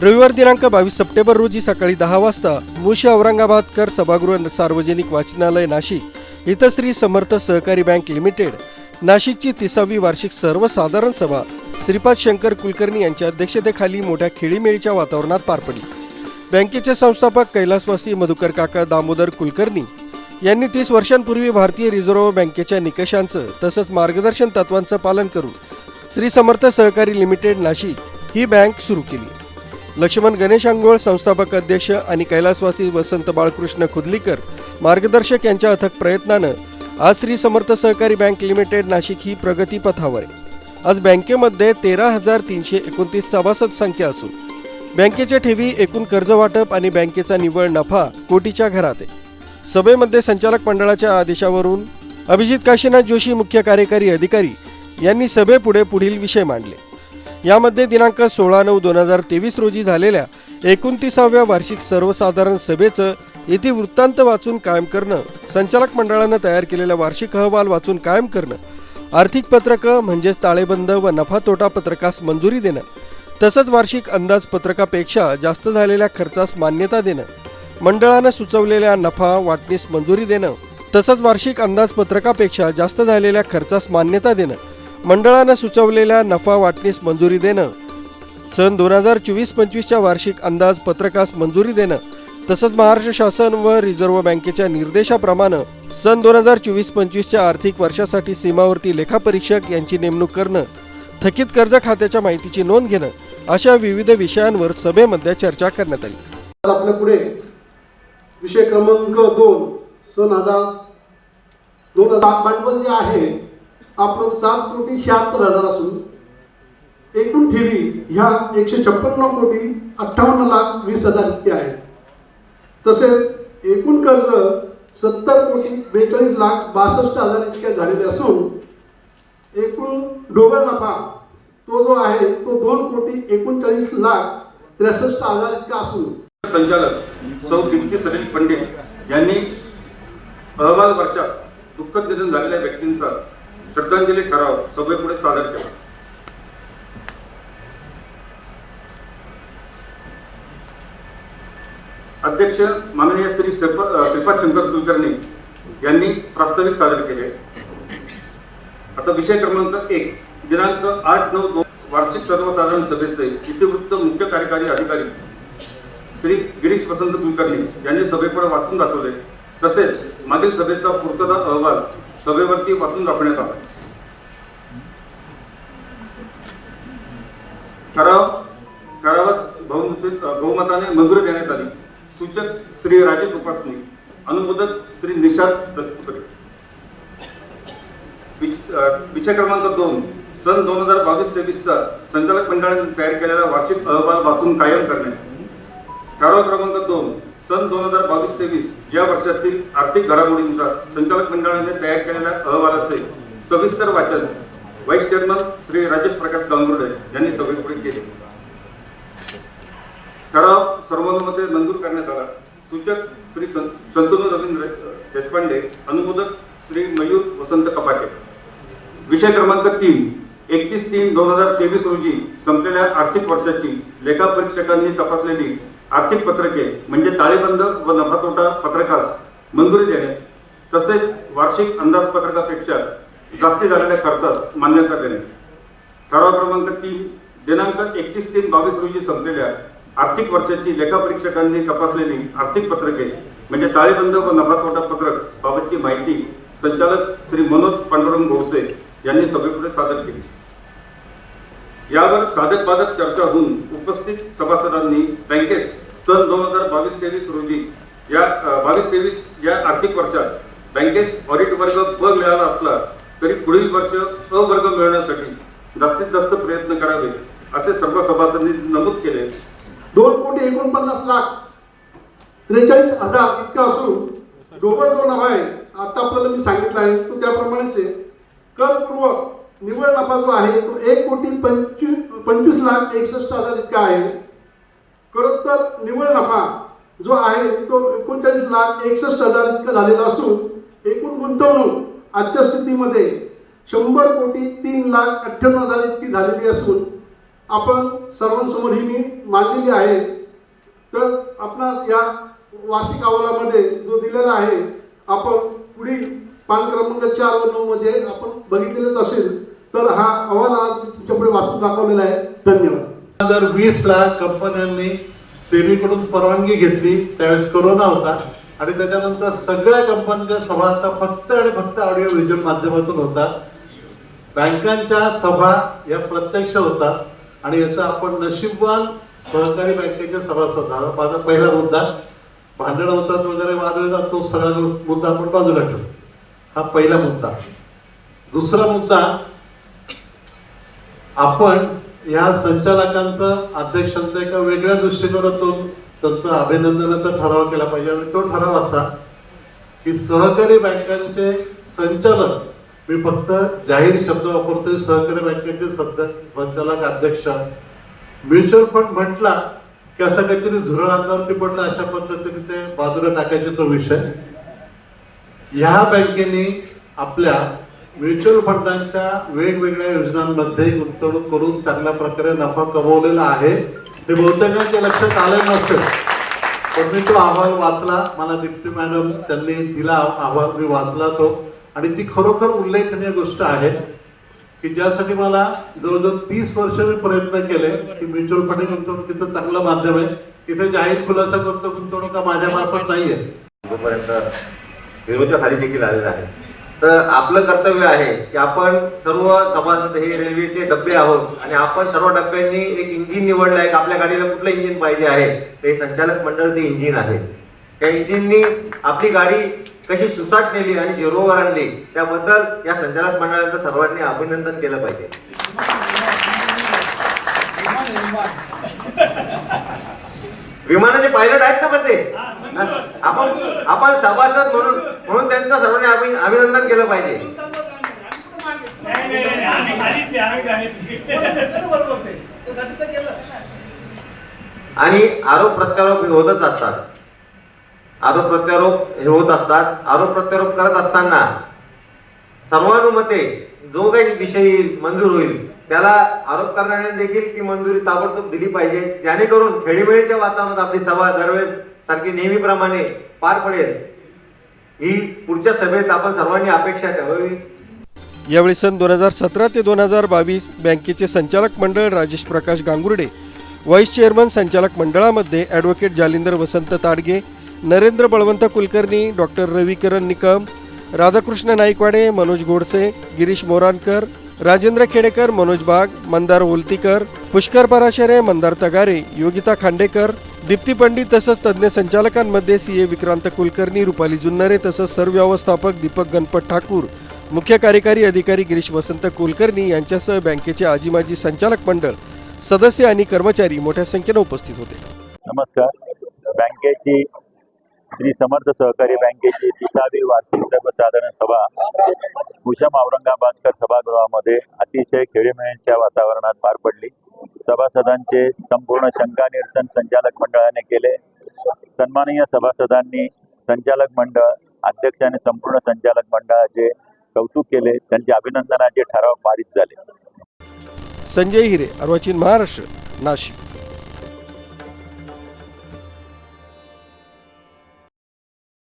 रविवार दिनांक बावीस सप्टेंबर रोजी सकाळी दहा वाजता मुशी औरंगाबादकर सभागृह सार्वजनिक वाचनालय नाशिक. इथं श्री समर्थ सहकारी बँक लिमिटेड नाशिकची तिसावी वार्षिक सर्वसाधारण सभा श्रीपाद शंकर कुलकर्णी यांच्या अध्यक्षतेखाली मोठ्या खेळीमेळीच्या वातावरणात पार पडली. बँकेचे संस्थापक कैलासवासी मधुकर काका दामोदर कुलकर्णी यांनी तीस वर्षांपूर्वी भारतीय रिझर्व्ह बँकेच्या निकषांचं तसंच मार्गदर्शन तत्वांचं पालन करून श्री समर्थ सहकारी लिमिटेड नाशिक ही बँक सुरू केली. लक्ष्मण गणेश अंगोळ संस्थापक अध्यक्ष आणि कैलासवासी वसंत बाळकृष्ण खुदलीकर मार्गदर्शक यांच्या अथक प्रयत्नानं आज श्री समर्थ सहकारी बँक लिमिटेड नाशिक ही प्रगती पथावर आहे. आज बँकेमध्ये तेरा हजार तीनशे एकोणतीस सभासद संख्या असून बँकेच्या ठेवी एकूण कर्ज वाटप आणि बँकेचा निव्वळ नफा कोटीच्या घरात आहे. सभेमध्ये संचालक मंडळाच्या आदेशावरून अभिजित काशीनाथ जोशी मुख्य कार्यकारी अधिकारी यांनी सभेपुढे पुढील विषय मांडले. यामध्ये दिनांक सोळा नऊ दोन हजार तेवीस रोजी झालेल्या एकोणतीसाव्या वार्षिक सर्वसाधारण सभेचं येथे वृत्तांत वाचून कायम करणं संचालक मंडळानं तयार केलेला वार्षिक अहवाल वाचून कायम करणं आर्थिक पत्रकं म्हणजेच ताळेबंद व नफा तोटा पत्रकास मंजुरी देणं तसंच वार्षिक अंदाजपत्रकापेक्षा जास्त झालेल्या खर्चास मान्यता देणं मंडळानं सुचवलेल्या नफा वाटणीस मंजुरी देणं तसंच वार्षिक अंदाजपत्रकापेक्षा जास्त झालेल्या खर्चास मान्यता देणं मंडळानं सुचवलेल्या नफा वाटणीस मंजुरी देणं सन दोन हजार चोवीस पंचवीसच्या वार्षिक अंदाज पत्रकास मंजुरी देणं तसंच महाराष्ट्र शासन व रिझर्व्ह बँकेच्या निर्देशाप्रमाणे सन दोन हजार चोवीस पंचवीसच्या आर्थिक वर्षासाठी सीमावर्ती लेखापरीक्षक यांची नेमणूक करणं थकीत कर्ज खात्याच्या माहितीची नोंद घेणं अशा विविध विषयांवर सभेमध्ये चर्चा करण्यात आली. आपल्या पुढे विषय क्रमांक दोन सन हजार दोन हजार भांडवल जे आहे आपलं सात कोटी शहात्तर हजार असून एकूण ठेवी ह्या एकशे छप्पन्न कोटी अठ्ठावन्न लाख वीस हजार इतके आहेत. तसेच एकूण कर्ज सत्तर कोटी बेचाळीस लाख बासष्ट हजार इतके झालेले असून एकूण ढोबळ नफा तो जो आहे तो दोन कोटी एकोणचाळीस लाख त्रेसष्ट हजार इतका असून संचालक सौ कीर्ती सलील पंडित यांनी अहवाल वर्षात दुःखद निधन झालेल्या व्यक्तींचा श्रद्धांजली ठराव सभेपुढे सादर केला. अध्यक्ष माननीय श्री श्रीपाद शंकर कुलकर्णी यांनी प्रास्ताविक सादर केले. आता विषय क्रमांक एक दिनांक आठ नऊ दोन वार्षिक सर्वसाधारण सभेचे इतिवृत्त मुख्य कार्यकारी अधिकारी श्री गिरीश वसंत कुलकर्णी यांनी सभेपुढे वाचून दाखवले. तसेच मागील सभेचा पूर्तता अहवाल सभेवरती वाचून दाखवण्यात आला. ठराव ठरावास बहुमती बहुमताने मंजुरी देण्यात आली. सूचक श्री राजेश उपासनी अनुमोदक श्री निषाद दस्तुपरे विष- विषय क्रमांक दोन सन दोन हजार बावीस तेवीसचा संचालक मंडळाने तयार केलेला वार्षिक अहवाल वाचून कायम करणे. ठराव क्रमांक दोन सन दोन हजार बावीस तेवीस या वर्षातील आर्थिक घडामोडींचा संचालक मंडळाने तयार केलेल्या अहवालाचे सविस्तर वाचन व्हाईस चेअरमन श्री राजेश प्रकाश गांगुर्डे यांनी सभेपुढे केले. ठराव सर्वानुमते मंजूर करण्यात आला. सूचक श्री संतनू रवींद्र देशपांडे अनुमोदक श्री मयूर वसंत कपाटे. विषय क्रमांक तीन एकतीस तीन दोन हजार तेवीस रोजी संपलेल्या आर्थिक वर्षाची लेखापरीक्षकांनी तपासलेली आर्थिक पत्रके म्हणजे ताळेबंद व नफा तोटा पत्रकास मंजुरी देणे. तसेच वार्षिक अंदाजपत्रकापेक्षा जास्ती झालेल्या खर्चास मान्यता देणे. ठराव क्रमांक तीन दिनांक एकतीस तीन बावीस रोजी संपलेल्या आर्थिक वर्षाची लेखापरीक्षकांनी तपासलेली आर्थिक पत्रके म्हणजे ताळेबंद व नफातोटा पत्रक बाबतची माहिती संचालक श्री मनोज पांडुरंग गोडसे यांनी सभेपुढे सादर केली. यावर साधक बाधक चर्चा होऊन उपस्थित सभासदांनी बँकेस सन दोन हजार बावीस तेवीस रोजी या बावीस तेवीस या आर्थिक वर्षात बँकेस ऑडिट वर्ग ब मिळाला असला तरी पुढील वर्ष अ वर्ग मिळवण्यासाठी जास्तीत जास्त प्रयत्न करावे असे सर्व सभासदांनी नमूद केले. दोन कोटी एकोणपन्नास लाख त्रेचाळीस हजार इतका असून ग्लोबल जो नफा आहे आता आपल्याला मी सांगितलं आहे तो त्याप्रमाणेच आहे. करपूर्वक निव्वळ नफा जो आहे तो एक कोटी पंचवीस पंचवीस लाख एकसष्ट हजार इतका आहे. तर निव्वळ नफा जो आहे तो एकोणचाळीस लाख एकसष्ट हजार इतका झालेला असून एकूण गुंतवणूक आजच्या स्थितीमध्ये शंभर कोटी तीन लाख अठ्ठ्याण्णव हजार इतकी झालेली असून आपण सर्वांसमोर ही मी मांडलेली आहे. तर आपणास या वार्षिक अहवालामध्ये जो दिलेला आहे आपण पुढील पान क्रमांक चार व नऊमध्ये आपण बघितलेलंच असेल तर हा अहवाल आज तुमच्यापुढे वाचून दाखवलेला आहे. धन्यवाद. हजार वीस ला कंपन्यांनी सेबीकडून परवानगी घेतली त्यावेळेस कोरोना होता आणि त्याच्यानंतर सगळ्या कंपन्यांच्या सभा आता फक्त आणि फक्त ऑडिओ व्हिज्युअल माध्यमातून होतात. बँकांच्या सभा या प्रत्यक्ष होतात आणि याचा आपण नशीबवान सहकारी बँकेच्या सभा हा माझा पहिला मुद्दा. भांडण होतात वगैरे वाद होतात तो सगळा मुद्दा आपण बाजूला ठेवू. हा पहिला मुद्दा. दुसरा मुद्दा आपण या संचालकांचं अध्यक्षांचं एका वेगळ्या दृष्टिकोनातून त्यांचं अभिनंदनाचा ठराव केला पाहिजे. आणि तो ठराव असा की सहकारी बँकांचे संचालक मी फक्त जाहीर शब्द वापरतोय सहकारी बँकेचे सध्या संचालक अध्यक्ष. म्युच्युअल फंड म्हटला की असं काहीतरी झुरळ अंगावरती पडलं अशा पद्धतीने ते बाजूला टाकायचे तो विषय. ह्या बँकेने आपल्या म्युच्युअल फंडांच्या वेगवेगळ्या योजनांमध्ये गुंतवणूक करून चांगल्या प्रकारे नफा कमवलेला आहे. ते बहुतेकांच्या लक्षात आलं नसेल पण मी तो अहवाल वाचला. मला दीप्ती मॅडम त्यांनी दिला अहवाल मी वाचला तो. आणि ती खरोखर उल्लेखनीय गोष्ट आहे की ज्यासाठी मला जवळजवळ तीस वर्ष मी प्रयत्न केले की म्युच्युअल फंड गुंतवणुकीचं चांगलं माध्यम आहे. इथे जाहीर खुलासा करतो गुंतवणूक माझ्या मार्फत नाहीये. जोपर्यंत खाली देखील आलेला आहे तर आपलं कर्तव्य आहे की आपण सर्व सभासद हे रेल्वेचे डबे आहोत आणि आपण सर्व डब्यांनी एक इंजिन निवडलं आहे की आपल्या गाडीला कुठलं इंजिन पाहिजे आहे ते संचालक मंडळ ते इंजिन आहे. त्या इंजिननी आपली गाडी कशी सुसाट नेली आणि झिरोवर आणली त्याबद्दल या संचालक मंडळाचं सर्वांनी अभिनंदन केलं पाहिजे. विमानाचे पायलट आहेत ना पण ते? आपण आपण सभासद म्हणून म्हणून त्यांचं सर्वांनी अभि- अभिनंदन केलं पाहिजे. आणि आरोप प्रत्यारोप होतच असतात. आरोप प्रत्यारोप हे होत असतात. आरोप प्रत्यारोप करत असताना सर्वानुमते जो काही विषय येईल, मंजूर होईल त्याला आरोप करणाऱ्याने देखील ती मंजुरी ताबडतोब दिली पाहिजे. जेणेकरून खेळीमेळीच्या वातावरणात आपली सभा दरवेळेस सारखी नेहमीप्रमाणे पार पडेल. ही पुढच्या सभेत आपण सर्वांनी अपेक्षा ठेवावी. यावेळी सन दोन हजार सतरा ते दोन हजार बावीस बँकेचे संचालक मंडळ राजेश प्रकाश गांगुर्डे व्हाईस चेअरमन संचालक मंडळामध्ये ॲडव्होकेट जालिंदर वसंत ताडगे नरेंद्र बळवंत कुलकर्णी डॉक्टर रविकरण निकम राधाकृष्ण नाईकवाडे मनोज गोडसे गिरीश मोरानकर राजेंद्र खेडेकर मनोज बाग मंदार ओलतीकर पुष्कर पराशरे मंदार तगारे योगिता खांडेकर दीप्ती पंडित तसंच तज्ज्ञ संचालकांमध्ये सी ए विक्रांत कुलकर्णी रुपाली जुन्नरे तसंच सरव्यवस्थापक दीपक गणपत ठाकूर. मुख्य कार्यकारी अधिकारी गिरीश वसंत कुलकर्णी यांच्यासह बँकेचे आजी माजी संचालक मंडळ सदस्य आणि कर्मचारी मोठ्या संख्येने उपस्थित होते. नमस्कार. बँकेची श्री समर्थ सहकारी बँकेची तिसावी वार्षिक सर्वसाधारण सभा भूषम औरंगाबादकर सभागृहामध्ये अतिशय खेळीमेळीच्या वातावरणात पार पडली. सभासदांचे संपूर्ण शंका निरसन संचालक मंडळाने केले. सन्माननीय सभासदांनी संचालक मंडळ अध्यक्षाने संपूर्ण संचालक मंडळाचे कौतुक केले. त्यांचे अभिनंदनाचे ठराव पारित झाले. संजय हिरे अर्वाचीन महाराष्ट्र नाशिक.